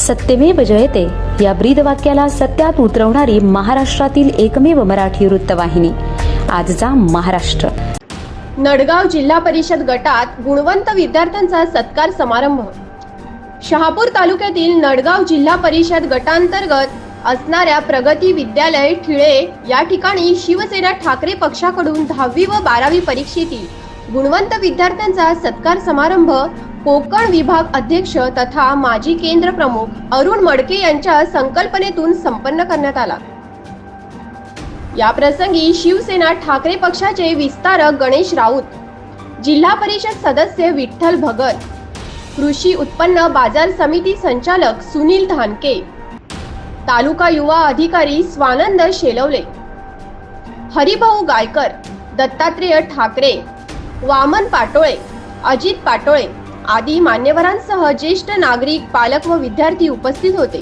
सत्यमेव जयते. या ब्रीद वाक्याला सत्यात उतरवणारी महाराष्ट्रातील एकमेव मराठी वृत्तवाहिनी. आजचा महाराष्ट्र. नडगाव जिल्हा परिषद गटात गुणवंत विद्यार्थ्यांचा सत्कार समारंभ. शहापूर तालुक्यातील नडगाव जिल्हा परिषद गटांतर्गत असणाऱ्या प्रगती विद्यालय ठिळे या ठिकाणी शिवसेना ठाकरे पक्षाकडून दहावी व बारावी परीक्षेतील गुणवंत विद्यार्थ्यांचा सत्कार समारंभ कोकण विभाग अध्यक्ष तथा माजी केंद्र प्रमुख अरुण मडके यांच्या संकल्पनेतून संपन्न करण्यात आला. या प्रसंगी शिवसेना ठाकरे पक्षाचे विस्तारक गणेश राऊत जिल्हा परिषद सदस्य विठ्ठल भगत कृषी उत्पन्न बाजार समिती संचालक सुनील धानके तालुका युवा अधिकारी स्वानंद शेलवले हरिभाऊ गायकर दत्तात्रेय ठाकरे वामन पाटोळे अजित पाटोळे आदी मान्यवरांसह ज्येष्ठ नागरिक पालक व विद्यार्थी उपस्थित होते.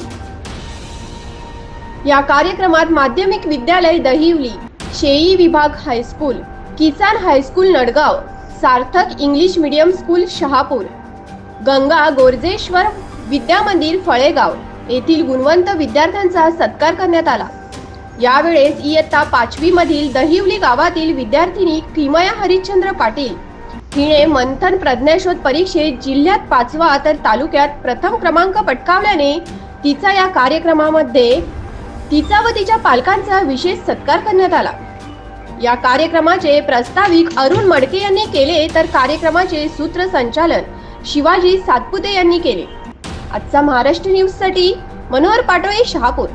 या कार्यक्रमात माध्यमिक विद्यालय दहिवली शेई विभाग high school Kisan high school Nadgaon Sarthak English medium school Shahapur Ganga Gorjeshwar Vidyamandir Phalegaon येथील गुणवंत विद्यार्थ्यांचा सत्कार करण्यात आला. यावेळेस इयत्ता पाचवी मधील दहिवली गावातील विद्यार्थिनी किमया हरिश्चंद्र पाटील हिने मंथन प्रज्ञाशोध परीक्षेत जिल्ह्यात पाचवा तर तालुक्यात प्रथम क्रमांक पटकावल्याने तिचा या कार्यक्रमामध्ये तिचा व तिच्या पालकांचा विशेष सत्कार करण्यात आला. या कार्यक्रमाचे प्रस्ताविक अरुण मडके यांनी केले तर कार्यक्रमाचे सूत्रसंचालन शिवाजी सातपुते यांनी केले. आजचा महाराष्ट्र न्यूजसाठी मनोहर पाटोळे शहापूर.